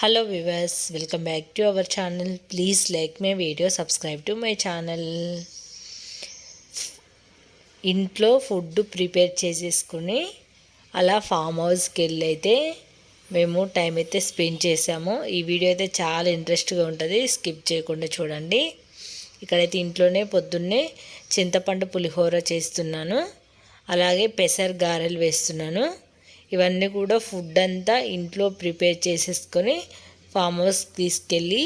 Hello viewers welcome back to our channel please like my video subscribe to my channel ఇంట్లో food prepare చేసేసుకుని అలా form హౌస్కి వెళ్ళి అయితే మేము టైం అయితే స్పెండ్ చేసాము. ఈ వీడియో అయితే చాలా ఇంట్రెస్ట్గా ఉంటుంది. స్కిప్ చేయకుండా చూడండి. ఇక్కడైతే ఇంట్లోనే పొద్దున్నే చింతపండు పులిహోర చేస్తున్నాను. అలాగే పెసర్ గారెలు వేస్తున్నాను. ఇవన్నీ కూడా ఫుడ్ అంతా ఇంట్లో ప్రిపేర్ చేసేసుకొని ఫామ్ హౌస్ తీసుకెళ్ళి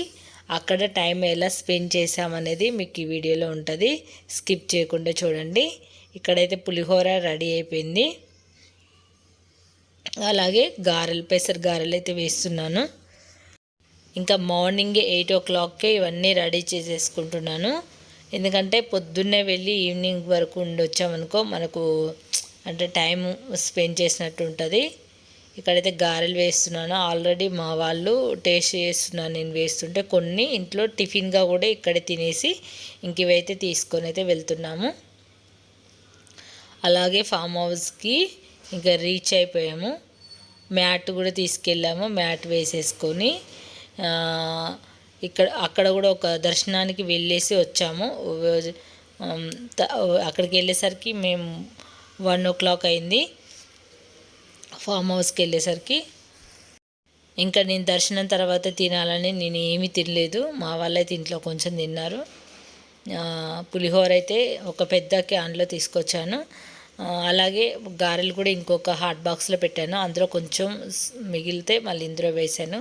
అక్కడ టైం ఎలా స్పెండ్ చేసామనేది మీకు ఈ వీడియోలో ఉంటుంది. స్కిప్ చేయకుండా చూడండి. ఇక్కడైతే పులిహోర రెడీ అయిపోయింది. అలాగే గారెలు పెసర గారెలు అయితే వేస్తున్నాను. ఇంకా మార్నింగ్ ఎయిట్ ఓ క్లాక్కే ఇవన్నీ రెడీ చేసేసుకుంటున్నాను. ఎందుకంటే పొద్దున్నే వెళ్ళి ఈవినింగ్ వరకు ఉండొచ్చామనుకో మనకు అంటే టైం స్పెండ్ చేసినట్టు ఉంటుంది. ఇక్కడైతే గారెలు వేస్తున్నాను. ఆల్రెడీ మా వాళ్ళు టేస్ట్ చేస్తున్నాను నేను వేస్తుంటే కొన్ని ఇంట్లో టిఫిన్గా కూడా ఇక్కడే తినేసి ఇంక ఇవైతే తీసుకొని అయితే వెళ్తున్నాము. అలాగే ఫామ్ హౌస్కి ఇంకా రీచ్ అయిపోయాము. మ్యాట్ కూడా తీసుకెళ్ళాము. మ్యాట్ వేసేసుకొని ఇక్కడ అక్కడ కూడా ఒక దర్శనానికి వెళ్ళేసి వచ్చాము. అక్కడికి వెళ్ళేసరికి మేము వన్ ఓ క్లాక్ అయింది. ఫామ్ హౌస్కి వెళ్ళేసరికి ఇంకా నేను దర్శనం తర్వాత తినాలని నేను ఏమీ తినలేదు. మా వాళ్ళైతే ఇంట్లో కొంచెం తిన్నారు. పులిహోర అయితే ఒక పెద్ద క్యాన్లో తీసుకొచ్చాను. అలాగే గారెలు కూడా ఇంకొక హాట్ బాక్స్లో పెట్టాను. అందులో కొంచెం మిగిలితే మళ్ళీ ఇందులో వేశాను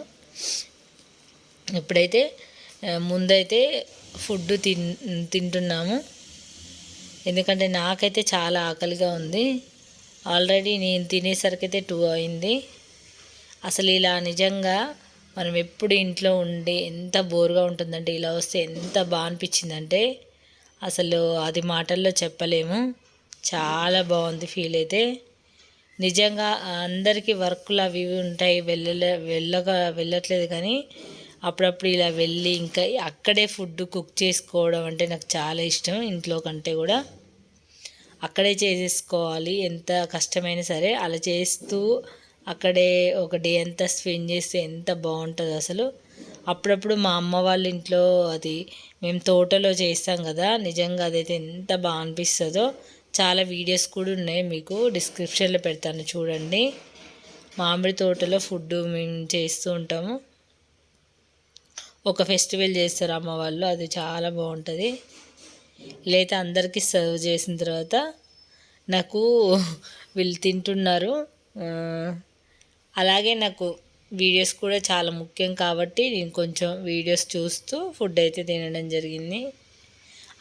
ఇప్పుడైతే ముందైతే ఫుడ్ తిన్ తింటున్నాము. ఎందుకంటే నాకైతే చాలా ఆకలిగా ఉంది. ఆల్రెడీ నేను తినేసరికి అయితే టూ అయింది. అసలు ఇలా నిజంగా మనం ఎప్పుడు ఇంట్లో ఉండి ఎంత బోర్గా ఉంటుందంటే ఇలా వస్తే ఎంత బాగా అనిపించిందంటే అసలు అది మాటల్లో చెప్పలేము. చాలా బాగుంది ఫీల్ అయితే. నిజంగా అందరికీ వర్క్లు అవి ఇవి ఉంటాయి వెళ్ళలే వెళ్ళగా వెళ్ళట్లేదు కానీ అప్పుడప్పుడు ఇలా వెళ్ళి ఇంకా అక్కడే ఫుడ్ కుక్ చేసుకోవడం అంటే నాకు చాలా ఇష్టం ఇంట్లో కంటే కూడా. అక్కడే చేసేసుకోవాలి. ఎంత కష్టమైనా సరే అలా చేస్తూ అక్కడే ఒక డే అంతా స్పెండ్ చేస్తే ఎంత బాగుంటుంది అసలు. అప్పుడప్పుడు మా అమ్మ వాళ్ళ ఇంట్లో అది మేము తోటలో చేస్తాం కదా నిజంగా అదైతే ఎంత బాగా అనిపిస్తుందో చాలా వీడియోస్ కూడా ఉన్నాయి మీకు డిస్క్రిప్షన్లో పెడతాను చూడండి. మామిడి తోటలో ఫుడ్ మేము చేస్తూ ఉంటాము. ఒక ఫెస్టివల్ చేస్తారు అమ్మ వాళ్ళు అది చాలా బాగుంటుంది. లేదా అందరికీ సర్వ్ చేసిన తర్వాత నాకు వీళ్ళు తింటున్నారు. అలాగే నాకు వీడియోస్ కూడా చాలా ముఖ్యం కాబట్టి నేను కొంచెం వీడియోస్ చూస్తూ ఫుడ్ అయితే తినడం జరిగింది.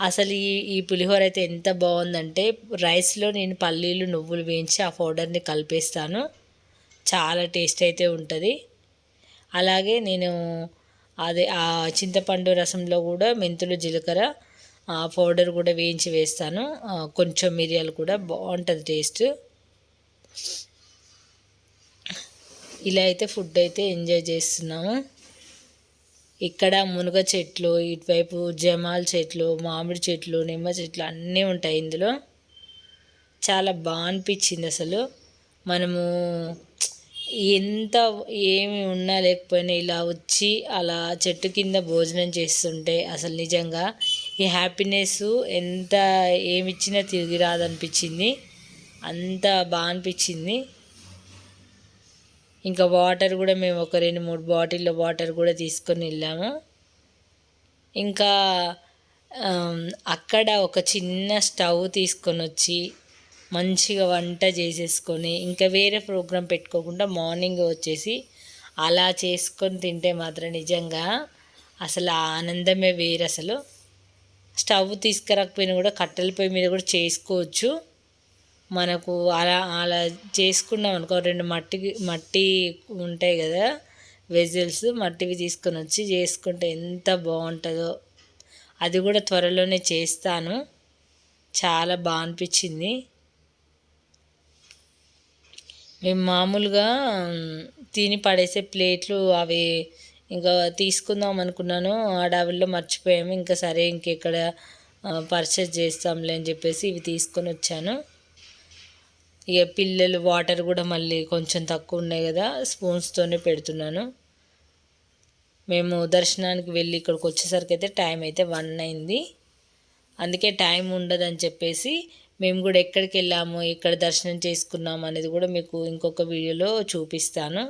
అసలు ఈ ఈ పులిహోర అయితే ఎంత బాగుందంటే రైస్లో నేను పల్లీలు నువ్వులు వేయించి ఆ పౌడర్ని కలిపేస్తాను. చాలా టేస్ట్ అయితే ఉంటుంది. అలాగే నేను అదే ఆ చింతపండు రసంలో కూడా మెంతులు జీలకర్ర పౌడర్ కూడా వేయించి వేస్తాను. కొంచెం మిరియాలు కూడా బాగుంటుంది టేస్ట్. ఇలా అయితే ఫుడ్ అయితే ఎంజాయ్ చేస్తున్నాము. ఇక్కడ మునగ చెట్లు ఇటువైపు జమాల్ చెట్లు మామిడి చెట్లు నిమ్మ చెట్లు అన్నీ ఉంటాయి ఇందులో. చాలా బాగా అనిపించింది అసలు. మనము ఎంత ఏమి ఉన్నా లేకపోయినా ఇలా వచ్చి అలా చెట్టు కింద భోజనం చేస్తుంటే అసలు నిజంగా ఈ హ్యాపీనెస్ ఎంత ఏమిచ్చినా తిరిగి రాదనిపించింది. అంత బాగా అనిపించింది. ఇంకా వాటర్ కూడా మేము ఒక రెండు మూడు బాటిల్లో వాటర్ కూడా తీసుకొని వెళ్ళాము. ఇంకా అక్కడ ఒక చిన్న స్టవ్ తీసుకొని వచ్చి మంచిగా వంట చేసేసుకొని ఇంకా వేరే ప్రోగ్రాం పెట్టుకోకుండా మార్నింగ్ వచ్చేసి అలా చేసుకొని తింటే మాత్రం నిజంగా అసలు ఆనందమే వేరు అసలు. స్టవ్ తీసుకురాకపోయినా కూడా కట్టెల పొయ్యి మీద కూడా చేసుకోవచ్చు. మనకు అలా అలా చేసుకున్నాం అనుకో రెండు మట్టి మట్టి ఉంటాయి కదా వెజిల్స్ మట్టివి తీసుకొని వచ్చి చేసుకుంటే ఎంత బాగుంటుందో. అది కూడా త్వరలోనే చేస్తాను. చాలా బాగా అనిపించింది. మేము మామూలుగా తిని పడేసే ప్లేట్లు అవి ఇంకా తీసుకుందాం అనుకున్నాను. అడవిలో మర్చిపోయాము. ఇంకా సరే ఇంకెక్కడ పర్చేస్ చేస్తాంలే అని చెప్పేసి ఇవి తీసుకొని వచ్చాను. ఇక పిల్లలు వాటర్ కూడా మళ్ళీ కొంచెం తక్కువ ఉన్నాయి కదా స్పూన్స్తోనే పెడుతున్నాను. మేము దర్శనానికి వెళ్ళి ఇక్కడికి వచ్చేసరికి అయితే టైం అయితే వన్ అయింది. అందుకే టైం ఉండదని చెప్పేసి మేము కూడా ఎక్కడికి వెళ్ళాము ఎక్కడ దర్శనం చేసుకున్నాము అనేది కూడా మీకు ఇంకొక వీడియోలో చూపిస్తాను.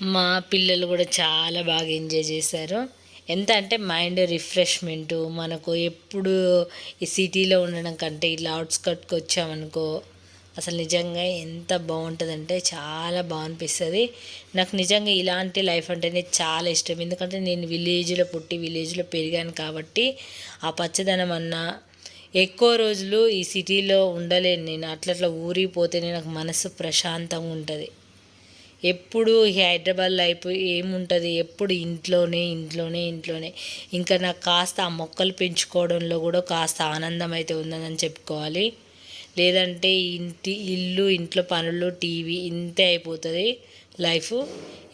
మా పిల్లలు కూడా చాలా బాగా ఎంజాయ్ చేశారు. ఎంత అంటే మైండ్ రిఫ్రెష్మెంట్ మనకు ఎప్పుడు ఈ సిటీలో ఉండడం కంటే ఇలా అవుట్స్కట్కి వచ్చామనుకో అసలు నిజంగా ఎంత బాగుంటుందంటే చాలా బాగా అనిపిస్తుంది నాకు నిజంగా ఇలాంటి లైఫ్ అంటేనే చాలా ఇష్టం. ఎందుకంటే నేను విలేజ్లో పుట్టి విలేజ్లో పెరిగాను కాబట్టి ఆ పచ్చదనం అన్నా ఎక్కువ రోజులు ఈ సిటీలో ఉండలేను నేను. అట్లా అట్లా ఊరికి పోతేనే నాకు మనసు ప్రశాంతంగా ఉంటుంది. ఎప్పుడు హైదరాబాద్ లైఫ్ ఏముంటుంది? ఎప్పుడు ఇంట్లోనే ఇంట్లోనే ఇంట్లోనే. ఇంకా నాకు కాస్త ఆ మొక్కలు పెంచుకోవడంలో కూడా కాస్త ఆనందం అయితే ఉందని చెప్పుకోవాలి. లేదంటే ఇంటి ఇల్లు ఇంట్లో పనులు టీవీ ఇంతే అయిపోతుంది లైఫ్.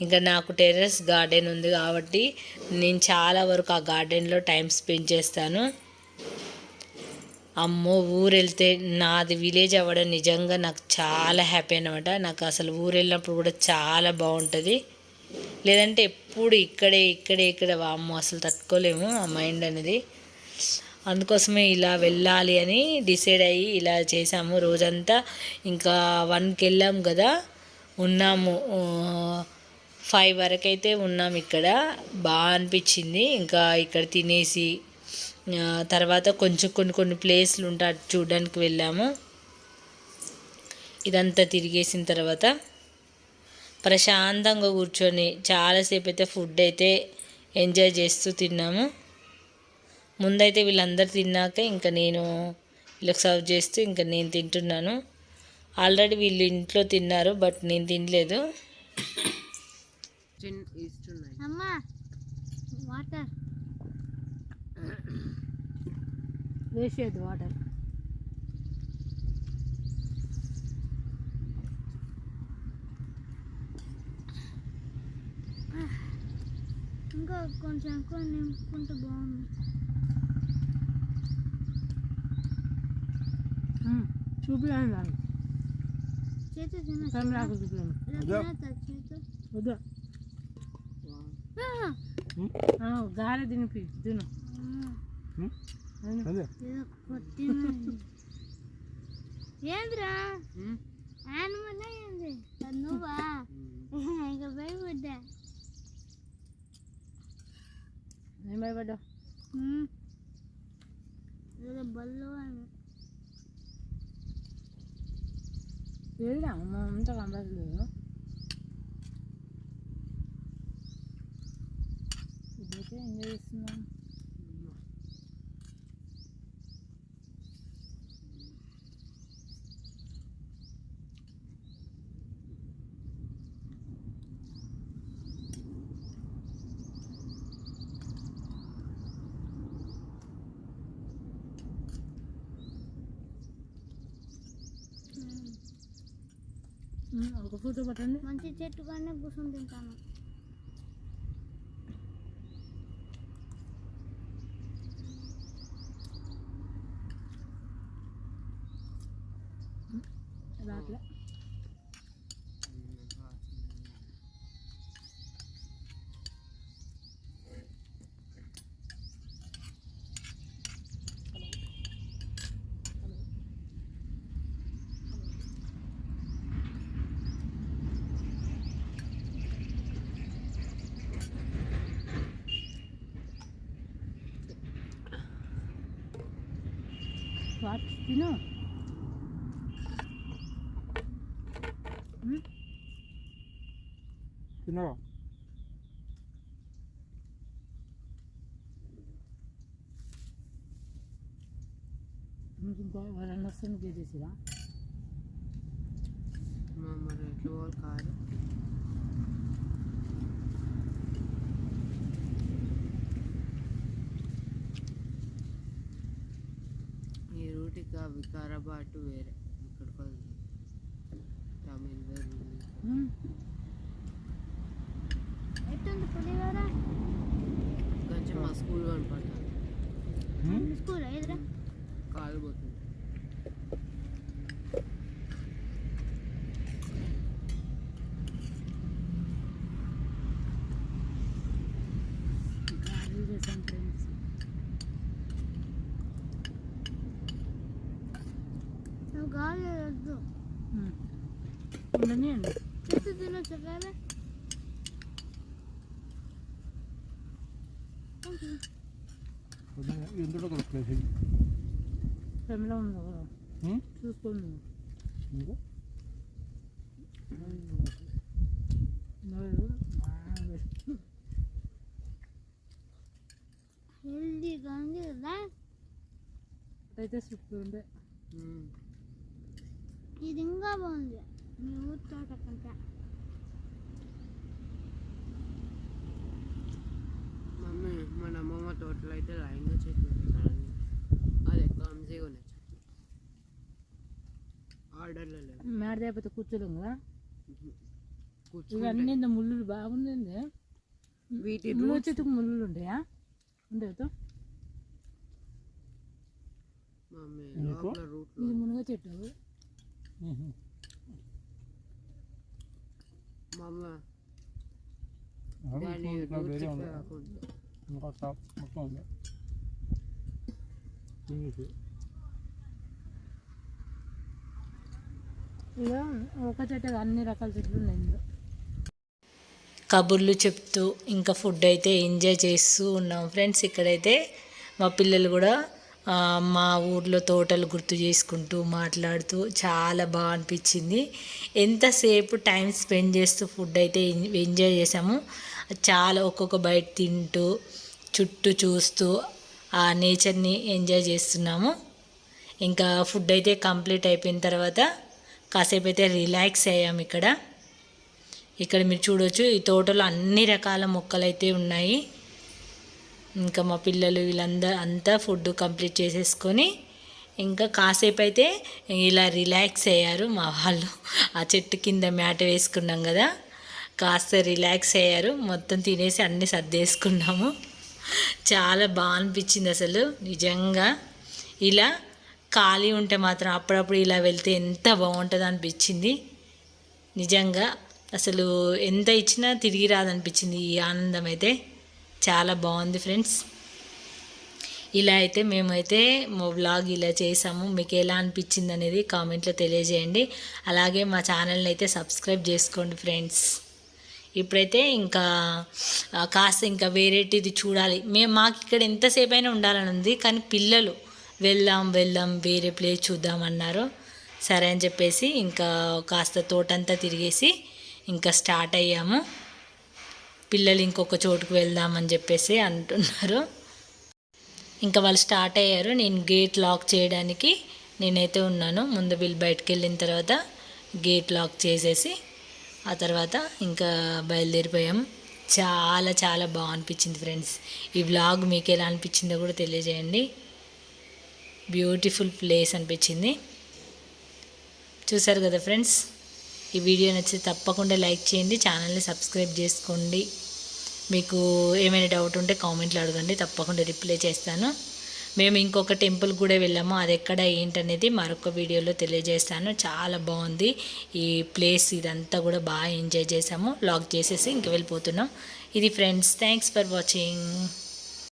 ఇంకా నాకు టెర్రస్ గార్డెన్ ఉంది కాబట్టి నేను చాలా వరకు ఆ గార్డెన్లో టైం స్పెండ్ చేస్తాను. అమ్మో ఊరు వెళ్తే నాది విలేజ్ అవ్వడం నిజంగా నాకు చాలా హ్యాపీ అనమాట నాకు అసలు ఊరు వెళ్ళినప్పుడు కూడా చాలా బాగుంటుంది. లేదంటే ఎప్పుడు ఇక్కడే ఇక్కడే ఇక్కడ అమ్మో అసలు తట్టుకోలేము ఆ మైండ్ అనేది. అందుకోసమే ఇలా వెళ్ళాలి అని డిసైడ్ అయ్యి ఇలా చేసాము రోజంతా ఇంకా వన్కి వెళ్ళాము కదా. ఉన్నాము. ఫైవ్ వరకు అయితే ఉన్నాం ఇక్కడ. బాగా అనిపించింది. ఇంకా ఇక్కడ తినేసి తర్వాత కొంచెం కొన్ని కొన్ని ప్లేస్లు ఉంటే అటు చూడడానికి వెళ్ళాము. ఇదంతా తిరిగేసిన తర్వాత ప్రశాంతంగా కూర్చొని చాలాసేపు అయితే ఫుడ్ అయితే ఎంజాయ్ చేస్తూ తిన్నాము. ముందైతే వీళ్ళందరూ తిన్నాక ఇంకా నేను వీళ్ళకి సర్వ్ చేస్తూ ఇంకా నేను తింటున్నాను. ఆల్రెడీ వీళ్ళు ఇంట్లో తిన్నారు బట్ నేను తినలేదు. అమ్మా వాటర్ వేసేది వాటర్ ఇంకా కొంచెం ఎక్కువ నింపుకుంటే బాగుంది చూపిలాను చేతి తిన. కెమెరాకు చూపిలాను చేతి. వద్దు? గారె తినిపి తిను. ఏంద్రా యానిమల్ ఏంది అది నువ్వా ఇంకా భయపడ్డా ఏం భయపడ్డా ఉమ్. ఏదో బల్లు అని లేదురా అమ్మ అంతా కనబడలేదు ఇదైతే ఎంజాయ్ చేస్తున్నాం ఒక ఫోటో పట్టండి మంచి చెట్టు కానీ కూర్చొని తింటాను. రాట్లే. వాట్ తిను తిన్నావా మీకు ఇంకో ఎవరన్నా వస్తుంది పే చేసిరా మరి రూట్ ఇక వికారాబాద్ వేరే ఇక్కడికి వెళ్తుంది తమిళ ఎట్టుంది పులిహోర కొంచెం మా స్కూల్ కనపడతాను స్కూల్ ఎదురా కాలు పోతుంది చేసాం ఫ్రెండ్స్ నువ్వు గాలి వద్దు ఉండనియండి చెట్టు తినొచ్చు కదా ఎందులో కలుపులేదు ఫ్రెండ్లో ఉంది కదా చూసుకోండి ఇంకా నోరు బాగా హెల్దీగా ఉంది కదా అయితే సూపర్ ఉండే ఉమ్. ఇది ఇంకా బాగుంది మీ ఊరి తోట కంటే మమ్మీ మన అమ్మమ్మ తోటలో అయితే లైన్గా చెట్లు ఉన్నాయి. అది ఎక్కువ అంజీగా ఉన్నాయి. చెట్లు ఆర్డర్లో లేవు. మేడ అయిపోతే కూర్చోలేం కదా? ఇవి కూర్చుంటే. అన్ని ఇంత ముళ్ళు బాగుంది వీటి ముళ్ళు చెట్టుకు ముళ్ళు ఉంటాయా? ఉండేతో మమ్మీ రూట్లు. ఇది మునగ చెట్టు. ఇక ఒక చెట్టు అన్ని రకాల చెట్లు ఉన్నాయి కబుర్లు చెప్తూ ఇంకా ఫుడ్ అయితే ఎంజాయ్ చేస్తూ ఉన్నాం. ఫ్రెండ్స్ ఇక్కడైతే మా పిల్లలు కూడా మా ఊర్లో తోటలు గుర్తు చేసుకుంటూ మాట్లాడుతూ చాలా బాగా అనిపించింది. ఎంతసేపు టైం స్పెండ్ చేస్తూ ఫుడ్ అయితే ఎంజాయ్ చేసాము చాలా ఒక్కొక్క బయట తింటూ చుట్టూ చూస్తూ ఆ నేచర్ని ఎంజాయ్ చేస్తున్నాము. ఇంకా ఫుడ్ అయితే కంప్లీట్ అయిపోయిన తర్వాత కాసేపు అయితే రిలాక్స్ అయ్యాము ఇక్కడ. ఇక్కడ మీరు చూడొచ్చు ఈ తోటలో అన్ని రకాల మొక్కలు అయితే ఉన్నాయి. ఇంకా మా పిల్లలు వీళ్ళందరూ అంతా ఫుడ్ కంప్లీట్ చేసేసుకొని ఇంకా కాసేపు అయితే ఇలా రిలాక్స్ అయ్యారు మా వాళ్ళు. ఆ చెట్టు కింద మ్యాట వేసుకున్నాం కదా కాస్త రిలాక్స్ అయ్యారు. మొత్తం తినేసి అన్నీ సర్దేసుకున్నాము. చాలా బాగా అనిపించింది అసలు నిజంగా. ఇలా ఖాళీ ఉంటే మాత్రం అప్పుడప్పుడు ఇలా వెళ్తే ఎంత బాగుంటుందో అనిపించింది. నిజంగా అసలు ఎంత ఇచ్చినా తిరిగి రాదనిపించింది ఈ ఆనందం అయితే. చాలా బాగుంది ఫ్రెండ్స్. ఇలా అయితే మేమైతే మా బ్లాగ్ ఇలా చేసాము. మీకు ఎలా అనిపించింది అనేది కామెంట్లో తెలియజేయండి. అలాగే మా ఛానల్ని అయితే సబ్స్క్రైబ్ చేసుకోండి ఫ్రెండ్స్. ఇప్పుడైతే ఇంకా కాస్త ఇంకా వేరేటిది చూడాలి. మేము మాకు ఇక్కడ ఎంతసేపు అయినా ఉండాలని ఉంది కానీ పిల్లలు వెళ్దాం వెళ్దాం వేరే ప్లేస్ చూద్దాం అన్నారు. సరే అని చెప్పేసి ఇంకా కాస్త తోటంతా తిరిగేసి ఇంకా స్టార్ట్ అయ్యాము. పిల్లలు ఇంకొక చోటుకు వెళ్దామని చెప్పేసి అంటున్నారు. ఇంకా వాళ్ళు స్టార్ట్ అయ్యారు. నేను గేట్ లాక్ చేయడానికి నేనైతే ఉన్నాను. ముందు వీళ్ళు బయటకు వెళ్ళిన తర్వాత గేట్ లాక్ చేసేసి ఆ తర్వాత ఇంకా బయలుదేరిపోయాం. చాలా చాలా బాగా అనిపించింది ఫ్రెండ్స్. ఈ వ్లాగ్ మీకు ఎలా అనిపించిందో కూడా తెలియజేయండి. బ్యూటిఫుల్ ప్లేస్ అనిపించింది. చూసారు కదా ఫ్రెండ్స్? ఈ వీడియో నచ్చితే తప్పకుండా లైక్ చేయండి ఛానల్ని సబ్స్క్రైబ్ చేసుకోండి. మీకు ఏమైనా డౌట్ ఉంటే కామెంట్లో అడగండి తప్పకుండా రిప్లై చేస్తాను. మేము ఇంకొక టెంపుల్ కూడా వెళ్ళాము అది ఎక్కడ ఏంటనేది మరొక వీడియోలో తెలియజేస్తాను. చాలా బాగుంది ఈ ప్లేస్ ఇదంతా కూడా బాగా ఎంజాయ్ చేసాము లాక్ చేసేసి ఇంక వెళ్ళిపోతున్నాం. ఇది ఫ్రెండ్స్ థ్యాంక్స్ ఫర్ వాచింగ్.